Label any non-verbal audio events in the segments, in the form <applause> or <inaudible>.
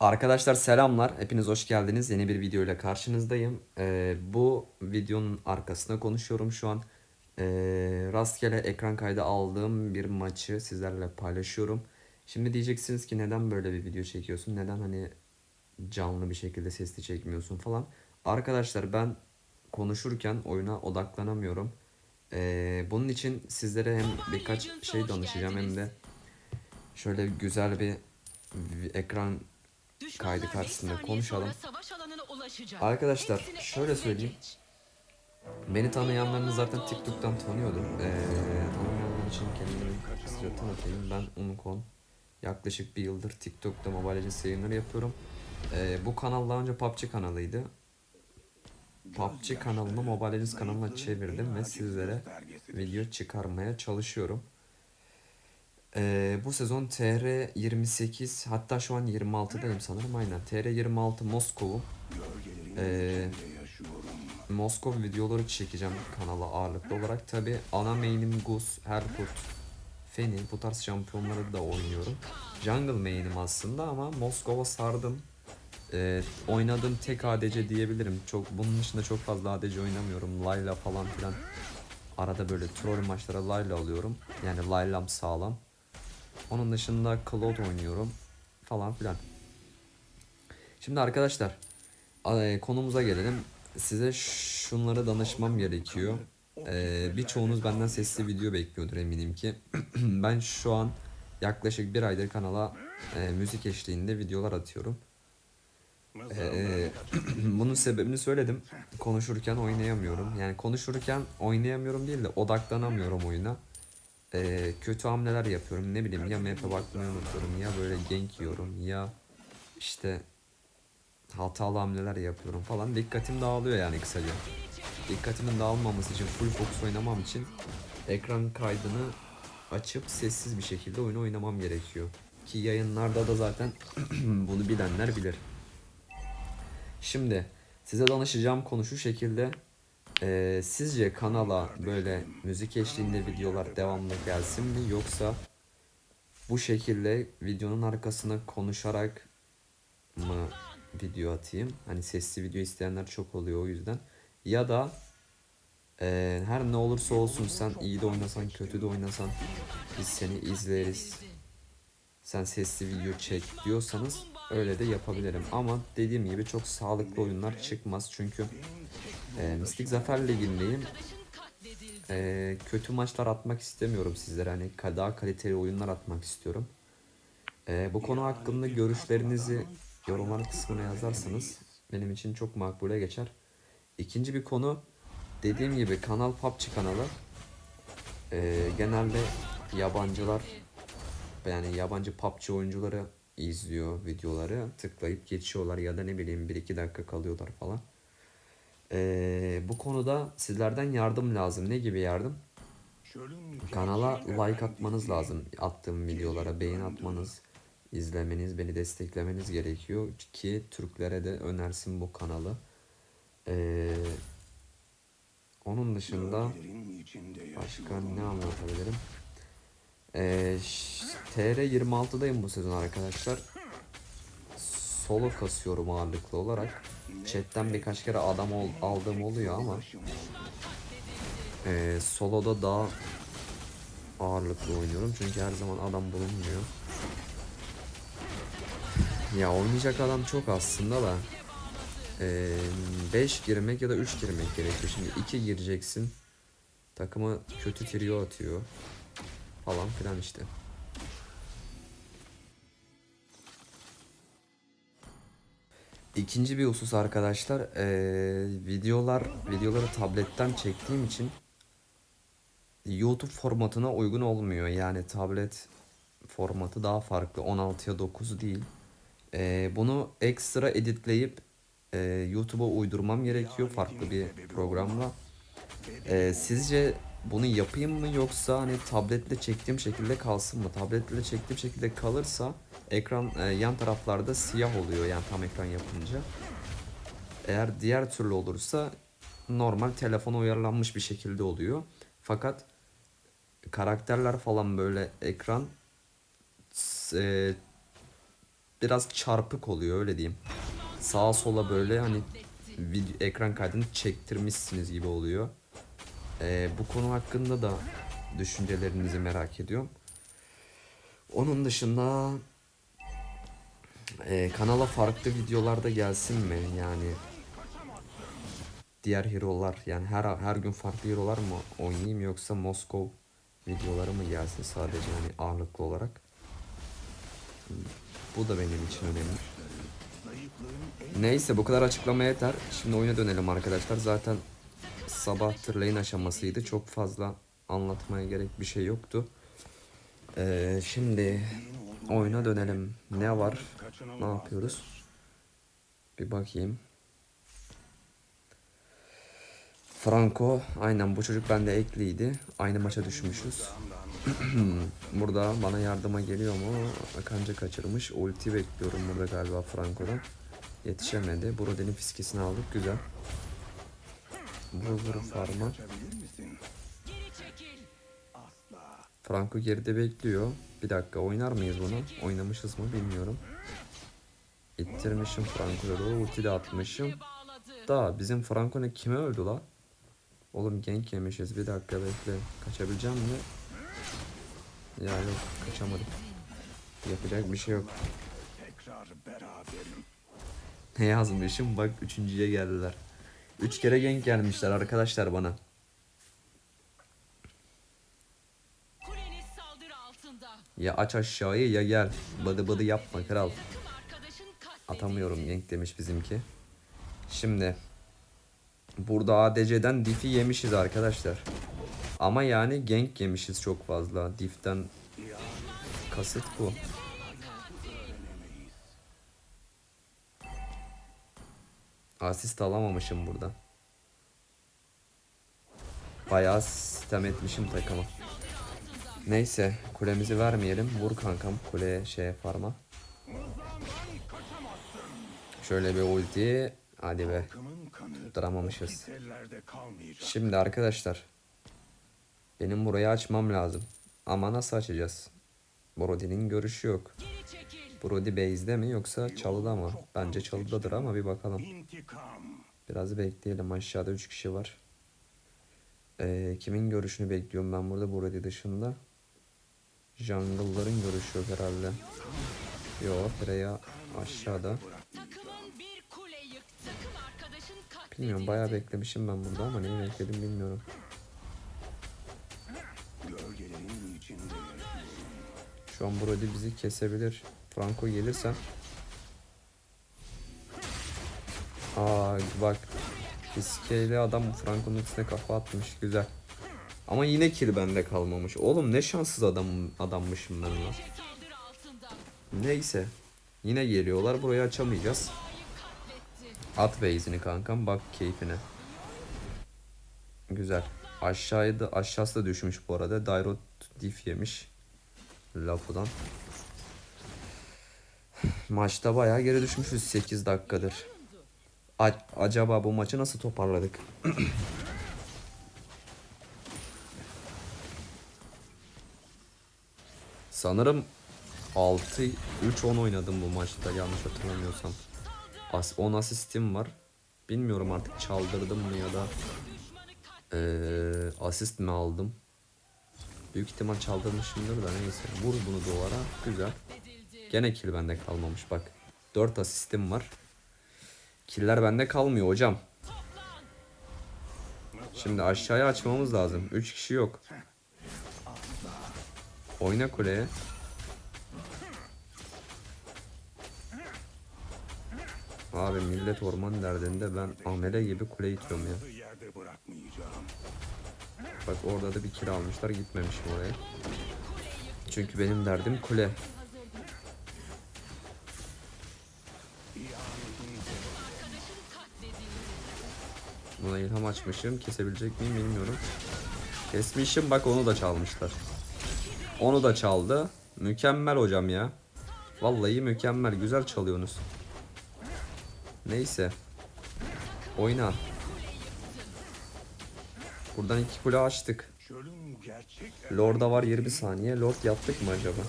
Arkadaşlar selamlar. Hepiniz hoş geldiniz. Yeni bir video ile karşınızdayım. Ee, bu videonun arkasına konuşuyorum şu an. Ee, rastgele ekran kaydı aldığım bir maçı sizlerle paylaşıyorum. Şimdi diyeceksiniz ki neden böyle bir video çekiyorsun? Neden hani canlı bir şekilde sesli çekmiyorsun falan. Arkadaşlar ben konuşurken oyuna odaklanamıyorum. Ee, bunun için sizlere hem birkaç şey danışacağım hem de şöyle güzel bir ekran kaydı karşısında konuşalım. Arkadaşlar, şöyle söyleyeyim. Beni tanıyanlarınız zaten TikTok'tan tanıyordur. Ee, tanımayanlar için kendimi kısaca tanıtayım. Ben Unkon. Yaklaşık bir yıldır TikTok'ta Mobile Legends yayınları yapıyorum. Ee, bu kanal daha önce PUBG kanalıydı. PUBG kanalını Mobile Legends kanalına çevirdim ve sizlere video çıkarmaya çalışıyorum. Ee, bu sezon TR 28 hatta şu an 26'dayım sanırım aynen. TR 26 Moskov'u. Ee, Moskov videoları çekeceğim kanala ağırlıklı olarak. Tabi ana main'im Gus, Herkut, Feni bu tarz şampiyonları da oynuyorum. Jungle main'im aslında ama Moskov'a sardım. Ee, oynadığım tek ADC diyebilirim. Çok bunun dışında çok fazla ADC oynamıyorum. Layla falan filan. Arada böyle troll maçlara Layla alıyorum. Yani Laylam sağlam. Onun dışında Cloud oynuyorum falan filan. Şimdi arkadaşlar e, konumuza gelelim. Size şunları danışmam gerekiyor. E, birçoğunuz benden sesli video bekliyordur eminim ki. <clears throat> ben şu an yaklaşık bir aydır kanala e, müzik eşliğinde videolar atıyorum. E, <clears throat> bunun sebebini söyledim. Konuşurken oynayamıyorum. Yani konuşurken oynayamıyorum değil de odaklanamıyorum oyuna. Ee, kötü hamleler yapıyorum. Ne bileyim ya map'e bakmayı unutuyorum ya böyle gank yiyorum ya işte hatalı hamleler yapıyorum falan. Dikkatim dağılıyor yani kısaca. Dikkatimin dağılmaması için full focus oynamam için ekran kaydını açıp sessiz bir şekilde oyunu oynamam gerekiyor. Ki yayınlarda da zaten <clears throat> bunu bilenler bilir. Şimdi size danışacağım konu şu şekilde. Ee, sizce kanala böyle müzik eşliğinde videolar devamlı gelsin mi yoksa bu şekilde videonun arkasına konuşarak mı video atayım? Hani sesli video isteyenler çok oluyor o yüzden. Ya da e, her ne olursa olsun sen iyi de oynasan kötü de oynasan biz seni izleriz. Sen sesli video çek diyorsanız öyle de yapabilirim. Ama dediğim gibi çok sağlıklı oyunlar çıkmaz çünkü e, Mistik Zafer Ligi'ndeyim. E, kötü maçlar atmak istemiyorum sizlere. Hani daha kaliteli oyunlar atmak istiyorum. E, bu konu hakkında görüşlerinizi yorumlar kısmına yazarsanız benim için çok makbule geçer. İkinci bir konu dediğim gibi kanal PUBG kanalı. E, genelde yabancılar yani yabancı PUBG oyuncuları izliyor videoları tıklayıp geçiyorlar ya da ne bileyim 1-2 dakika kalıyorlar falan. Ee, bu konuda sizlerden yardım lazım. Ne gibi yardım? Kanala like atmanız lazım. Attığım videolara beğen atmanız, izlemeniz, beni desteklemeniz gerekiyor ki Türklere de önersin bu kanalı. Ee, onun dışında başka ne anlatabilirim? Ee, ş- TR 26'dayım bu sezon arkadaşlar. Solo kasıyorum ağırlıklı olarak. Chatten birkaç kere adam ol, aldığım oluyor ama ee, soloda daha ağırlıklı oynuyorum çünkü her zaman adam bulunmuyor. Ya oynayacak adam çok aslında da 5 girmek ya da 3 girmek gerekiyor. Şimdi 2 gireceksin. Takıma kötü trio atıyor. Falan filan işte. İkinci bir husus arkadaşlar, eee, videolar videoları tabletten çektiğim için YouTube formatına uygun olmuyor. Yani tablet formatı daha farklı. 16'ya 9 değil. Eee, bunu ekstra editleyip eee, YouTube'a uydurmam gerekiyor farklı bir programla. Eee, sizce bunu yapayım mı yoksa hani tabletle çektiğim şekilde kalsın mı? Tabletle çektiğim şekilde kalırsa ekran e, yan taraflarda siyah oluyor yani tam ekran yapınca. Eğer diğer türlü olursa normal telefona uyarlanmış bir şekilde oluyor. Fakat karakterler falan böyle ekran e, biraz çarpık oluyor öyle diyeyim. Sağa sola böyle hani video, ekran kaydını çektirmişsiniz gibi oluyor. Ee, bu konu hakkında da düşüncelerinizi merak ediyorum. Onun dışında e, kanala farklı videolar da gelsin mi? Yani diğer hero'lar yani her her gün farklı hero'lar mı oynayayım yoksa Moskov videoları mı gelsin sadece hani ağırlıklı olarak? Bu da benim için önemli. Neyse bu kadar açıklama yeter. Şimdi oyuna dönelim arkadaşlar. Zaten sabah lane aşamasıydı. Çok fazla anlatmaya gerek bir şey yoktu. Ee, şimdi oyuna dönelim. Ne var? Ne yapıyoruz? Bir bakayım. Franco aynen bu çocuk bende ekliydi. Aynı maça düşmüşüz. <clears throat> burada bana yardıma geliyor mu? Kanca kaçırmış. Ulti bekliyorum burada galiba Franco'dan. Yetişemedi. Brody'nin fiskesini aldık. Güzel. Vur farma. Franco geride bekliyor. Bir dakika oynar mıyız bunu? Oynamışız mı bilmiyorum. İttirmişim Franco'ya doğru. Ulti de atmışım. Da bizim Franco ne kime öldü la? Oğlum gank yemişiz. Bir dakika bekle. Kaçabileceğim mi? Ya yok kaçamadık. Yapacak bir şey yok. Ne yazmışım? Bak üçüncüye geldiler. Üç kere gank gelmişler arkadaşlar bana. Ya aç aşağıyı ya gel. Bıdı bıdı yapma kral. Atamıyorum gank demiş bizimki. Şimdi burada ADC'den diff'i yemişiz arkadaşlar. Ama yani gank yemişiz çok fazla. Diff'ten kasıt bu. Asist alamamışım burada. Bayağı sistem etmişim takıma. Neyse kulemizi vermeyelim. Vur kankam kuleye şeye farma. Şöyle bir ulti. Hadi be. Tutturamamışız. Şimdi arkadaşlar. Benim burayı açmam lazım. Ama nasıl açacağız? Brody'nin görüşü yok. Brody base'de mi yoksa çalıda mı? Bence çalıdadır ama bir bakalım. Biraz bekleyelim. Aşağıda 3 kişi var. Ee, kimin görüşünü bekliyorum ben burada Brody dışında? Jungle'ların görüşü yok herhalde. Yo Freya aşağıda. Takımın bir kule yıktı. Takım arkadaşın katledildi. Bilmiyorum bayağı beklemişim ben burada ama neyi bekledim bilmiyorum. Şu an Brody bizi kesebilir. Franco gelirsen. Aa bak. Fiskeyle adam Franco'nun üstüne kafa atmış. Güzel. Ama yine kill bende kalmamış. Oğlum ne şanssız adam adammışım ben altında. Neyse. Yine geliyorlar. Burayı açamayacağız. At base'ini kankam. Bak keyfine. Güzel. Aşağıya da aşağısı da düşmüş bu arada. Dairot diff yemiş. Lapu'dan. Maçta bayağı geri düşmüşüz 8 dakikadır. A- acaba bu maçı nasıl toparladık? <clears throat> Sanırım 6 3-10 oynadım bu maçta yanlış hatırlamıyorsam. As 10 asistim var. Bilmiyorum artık çaldırdım mı ya da eee, asist mi aldım. Büyük ihtimal çaldırmışımdır da neyse. Vur bunu duvara. Güzel. Gene kill bende kalmamış bak. 4 asistim var. Killer bende kalmıyor hocam. Şimdi aşağıya açmamız lazım. 3 kişi yok. Oyna kuleye. Abi millet orman derdinde ben amele gibi kule itiyorum ya. Bak orada da bir kill almışlar gitmemişim oraya. Çünkü benim derdim kule. Buna ilham açmışım. Kesebilecek miyim bilmiyorum. Kesmişim bak onu da çalmışlar. Onu da çaldı. Mükemmel hocam ya. Vallahi mükemmel. Güzel çalıyorsunuz. Neyse. Oyna. Buradan iki kule açtık. Lord'a var 20 saniye. Lord yaptık mı acaba?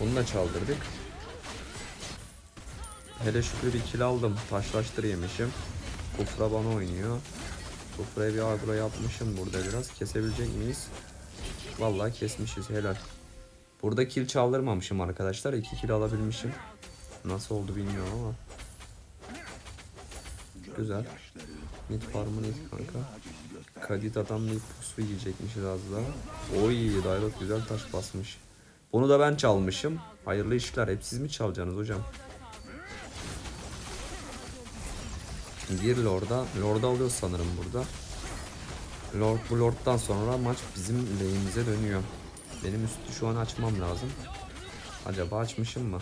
Bunu da çaldırdık. Hele şükür bir kill aldım. Taşlaştır yemişim. Kufra bana oynuyor. Kufra'ya bir agro yapmışım burada biraz. Kesebilecek miyiz? Vallahi kesmişiz helal. Burada kill çaldırmamışım arkadaşlar. 2 kill alabilmişim. Nasıl oldu bilmiyorum ama. Güzel. Mid farmı net kanka. Kadit adam bir pusu yiyecekmişiz az daha. Oy Dairot güzel taş basmış. Bunu da ben çalmışım. Hayırlı işler. Hep siz mi çalacaksınız hocam? Gir Lord'a. Lord'a alıyoruz sanırım burada. Lord bu Lord'dan sonra maç bizim lehimize dönüyor. Benim üstü şu an açmam lazım. Acaba açmışım mı?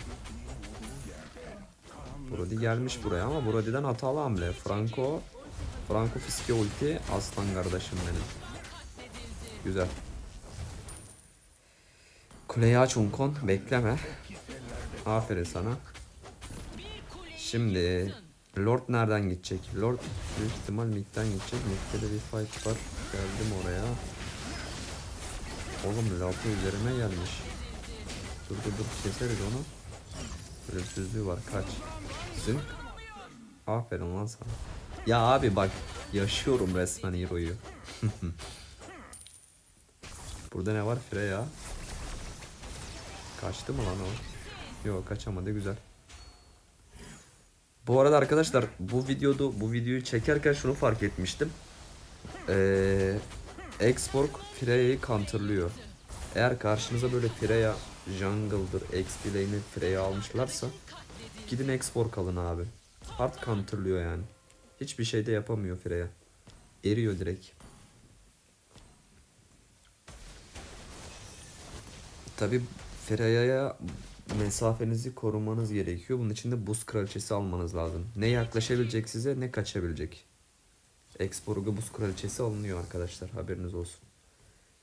Brody gelmiş buraya ama Brody'den hatalı hamle. Franco Franco Fiske ulti aslan kardeşim benim. Güzel. Kuleyi aç Unkon bekleme. Aferin sana. Şimdi Lord nereden gidecek? Lord büyük ihtimal midden gidecek. Mid'de de bir fight var. Geldim oraya. Oğlum lafı üzerime gelmiş. Dur dur dur keseriz onu. Ölümsüzlüğü var kaç. Zınk. Aferin lan sana. Ya abi bak yaşıyorum resmen Hero'yu. <laughs> Burada ne var Freya? Kaçtı mı lan o? Yok kaçamadı güzel. Bu arada arkadaşlar bu videoda bu videoyu çekerken şunu fark etmiştim. Ee, Xborg Freya'yı counterlıyor. Eğer karşınıza böyle Freya jungle'dır, XP lane'i Freya almışlarsa gidin Xborg alın abi. Hard counterlıyor yani. Hiçbir şey de yapamıyor Freya. Eriyor direkt. Tabi Freya'ya mesafenizi korumanız gerekiyor. Bunun için de buz kraliçesi almanız lazım. Ne yaklaşabilecek size ne kaçabilecek. Exporg'a buz kraliçesi alınıyor arkadaşlar. Haberiniz olsun.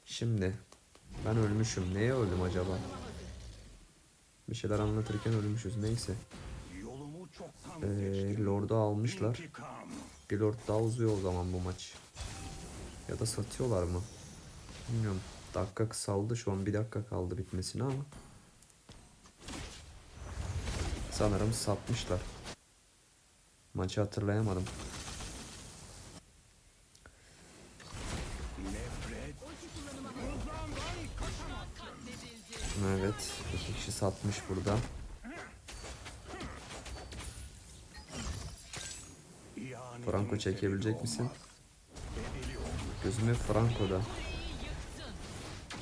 Şimdi ben ölmüşüm. Neye öldüm acaba? Bir şeyler anlatırken ölmüşüz. Neyse. Ee. Lord'u almışlar. Bir Lord daha uzuyor o zaman bu maç. Ya da satıyorlar mı? Bilmiyorum. Dakika kısaldı şu an bir dakika kaldı bitmesine ama. Sanırım satmışlar. Maçı hatırlayamadım. Evet. iki kişi satmış burada. Franco çekebilecek misin? olmaz. Bedeli olmaz. Gözüm hep Franco'da.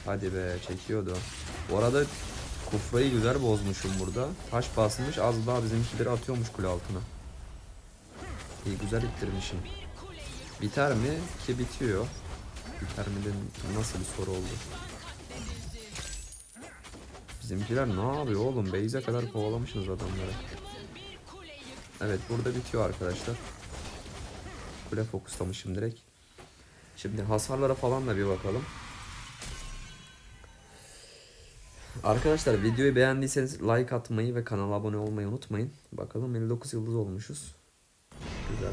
Hadi be çekiyordu. Bu arada Kufra'yı güzel bozmuşum burada. Taş basmış az daha bizimkileri atıyormuş kule altına. İyi güzel ittirmişim. Biter mi? Ki bitiyor. Biter mi nasıl bir soru oldu. Bizimkiler ne yapıyor oğlum? Beyze kadar kovalamışsınız adamları. Evet burada bitiyor arkadaşlar. Kule fokuslamışım direkt. Şimdi hasarlara falan da bir bakalım. Arkadaşlar videoyu beğendiyseniz like atmayı ve kanala abone olmayı unutmayın. Bakalım 59 yıldız olmuşuz. Güzel.